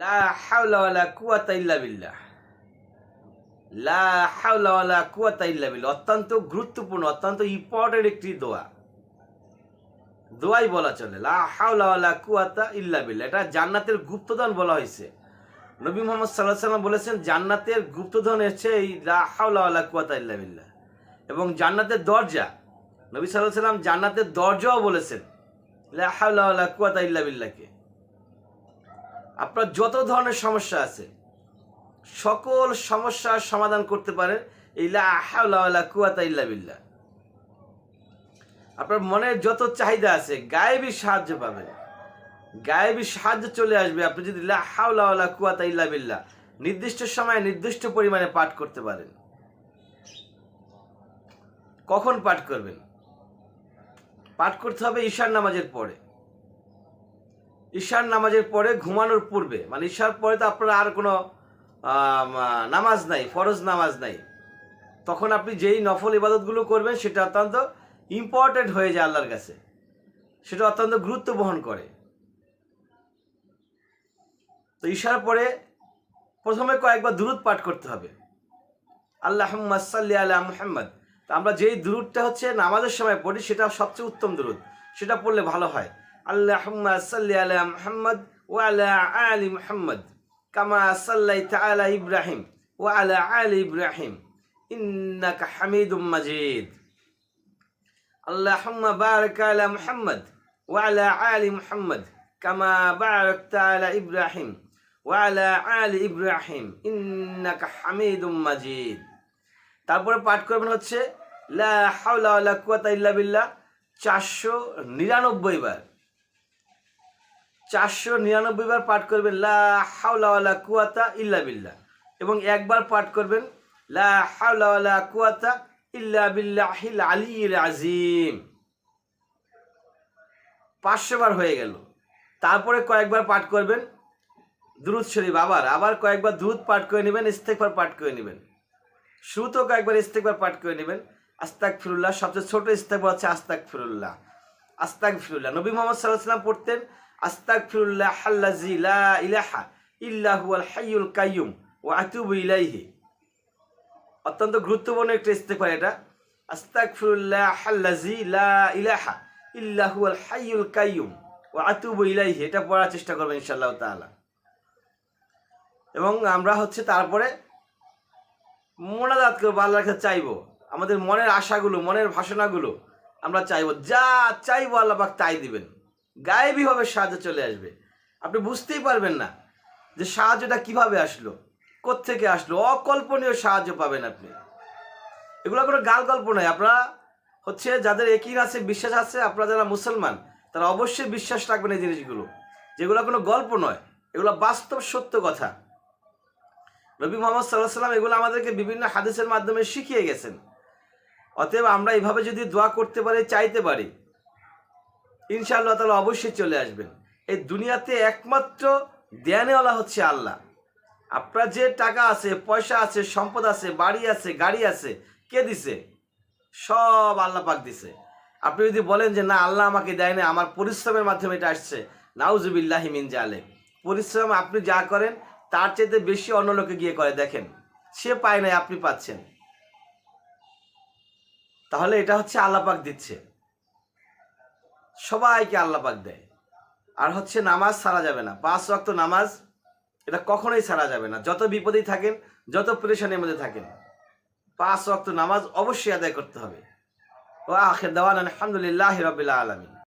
লা বিল্লাহ। লা অত্যন্ত গুরুত্বপূর্ণ, অত্যন্ত ইম্পর্টেন্ট একটি দোয়া। দোয়াই বলা চলে, লা হাওলা ওয়ালা কুওয়াতা ইল্লা বিল্লাহ। এটা জান্নাতের গুপ্তধন বলা হয়েছে। নবী মোহাম্মদ সাল্লাহ সাল্লাম বলেছেন, জান্নাতের গুপ্তধন হচ্ছে এই লা কুওয়াতা ইল্লা এবং জান্নাতের দরজা, নবী সাল্লাহ সাল্লাম জান্নাতের দরজাও বলেছেন, লা কুওয়াতা ইল্লা বিল্লাহকে। আপনার যত ধরনের সমস্যা আছে, সকল সমস্যার সমাধান করতে পারেন। এই লা হাওলা ওয়ালা কুওয়াতা ইল্লা বিল্লাহ। আপনার মনের যত চাহিদা আছে, গায়েবী সাহায্য পাবেন। গায়েবী সাহায্য চলে আসবে, আপনি যদি লা হাওলা কুওয়াতা ইল্লা বিল্লাহ নির্দিষ্ট সময়ে নির্দিষ্ট পরিমাণে পাঠ করতে পারেন। কখন পাঠ করবেন? পাঠ করতে হবে ঈশার নামাজের পরে। ঈশার নামাজের পরে ঘুমানোর পূর্বে মানে ঈশার পরে তো আপনার আর কোনো নামাজ নাই, ফরজ নামাজ নাই। তখন আপনি যেই নফল ইবাদতগুলো করবেন, সেটা অত্যন্ত ইম্পর্টেন্ট হয়ে যায় আল্লাহর কাছে। সেটা অত্যন্ত গুরুত্ব বহন করে। তো ঈশার পরে প্রথমে কয়েকবার দুরুদ পাঠ করতে হবে। আল্লাহ সাল্লি আলা মুহাম্মদ। তো আমরা যেই দুরুদটা হচ্ছে নামাজের সময় পড়ি, সেটা সবচেয়ে উত্তম দুরুদ। সেটা পড়লে ভালো হয়। আল্লাহুম্মা সাল্লি আলা মুহাম্মদ ওয়া আলা আলি মুহাম্মদ, কামা সাল্লাইতা আলা ইব্রাহিম ওয়া আলা আলি ইব্রাহিম, ইন্নাকা হামিদুম মাজিদ। আল্লাহুম্মা বারিক আলা মুহাম্মদ ওয়া আলা আলি মুহাম্মদ, কামা বারাকতা আলা ইব্রাহিম ওয়া আলা আলি ইব্রাহিম, ইন্নাকা হামিদুম মাজিদ। তারপরে পাঠ করবেন হচ্ছে, লা হাওলা ওয়া লা কুওয়াতা ইল্লা বিল্লাহ, চারশো নিরানব্বই বার। চারশো নিরানব্বই বার পাঠ করবেন, লা হাওলা ওয়ালা কুওয়াতা ইল্লা বিল্লাহ। এবং একবার পাঠ করবেন, লা হাওলা ওয়ালা কুওয়াতা ইল্লা বিল্লাহিল আলিয়্যিল আজিম পাঁচশো বার হয়ে গেল। তারপরে কয়েকবার পাঠ করবেন দ্রুত শরীফ আবার আবার কয়েকবার দ্রুত পাঠ করে নেবেন ইস্তেকবার পাঠ করে নেবেন। শুরুতেও কয়েকবার ইস্তেকবার পাঠ করে নেবেন আস্তাক ফিরুল্লাহ সবচেয়ে ছোট ইস্তেকবার হচ্ছে আস্তাক ফিরুল্লাহ আস্তাক ফিরুল্লাহ নবী মোহাম্মদ সাল্লাহ সাল্লাম পড়তেন লা কাইয়ুম অত্যন্ত গুরুত্বপূর্ণ একটা ইস্তেকবার এটা। লা ইলাহা এটা পড়ার চেষ্টা করবেন ইনশাআল্লাহ এবং আমরা হচ্ছে তারপরে মোনাজাত করব, আল্লাহর কাছে চাইব। আমাদের মনের আশাগুলো, মনের ভাষণাগুলো আমরা চাইব। যা চাইব আল্লাহ তাই দিবেন। গায়েবীভাবে সাহায্য চলে আসবে। আপনি বুঝতেই পারবেন না যে সাহায্যটা কীভাবে আসলো থেকে আসলো, অকল্পনীয় সাহায্য পাবেন আপনি। এগুলো কোনো গাল গল্প নয়। আপনারা হচ্ছে যাদের একই আছে, বিশ্বাস আছে, আপনারা যারা মুসলমান, তারা অবশ্যই বিশ্বাস রাখবেন এই জিনিসগুলো। যেগুলো কোনো গল্প নয়, এগুলো বাস্তব সত্য কথা। নবী মোহাম্মদ সাল্লাহ সাল্লাম এগুলো আমাদেরকে বিভিন্ন হাদিসের মাধ্যমে শিখিয়ে গেছেন। অতএব আমরা এভাবে যদি দোয়া করতে পারি, চাইতে পারি ইনশাআল্লাহ তাহলে অবশ্যই চলে আসবেন। এই দুনিয়াতে একমাত্র দেয়ানেওয়ালা হচ্ছে আল্লাহ। আপনার যে টাকা আছে, পয়সা আছে, সম্পদ আছে, বাড়ি আছে, গাড়ি আছে, কে দিছে? সব আল্লাহ পাক দিছে। আপনি যদি বলেন যে, না, আল্লাহ আমাকে দেয় না আমার পরিশ্রমের মাধ্যমে এটা আসছে। নাউজুবিল্লাহি মিন জালে পরিশ্রম আপনি যা করেন, তার চাইতে বেশি অন্য লোকে গিয়ে করে। দেখেন, সে পায় নাই, আপনি পাচ্ছেন। তাহলে এটা হচ্ছে আল্লাহ পাক দিচ্ছে। সবাইকে আল্লাহ পাক দেয়। আর হচ্ছে নামাজ ছাড়া যাবে না। পাঁচ রক্ত নামাজ, এটা কখনোই ছাড়া যাবে না। যত বিপদেই থাকেন, যত পরেশানির মধ্যে থাকেন, পাঁচ রক্ত নামাজ অবশ্যই আদায় করতে হবে। ও আখের দেওয়ান আলহামদুলিল্লাহ রবিল্লা আলমিন।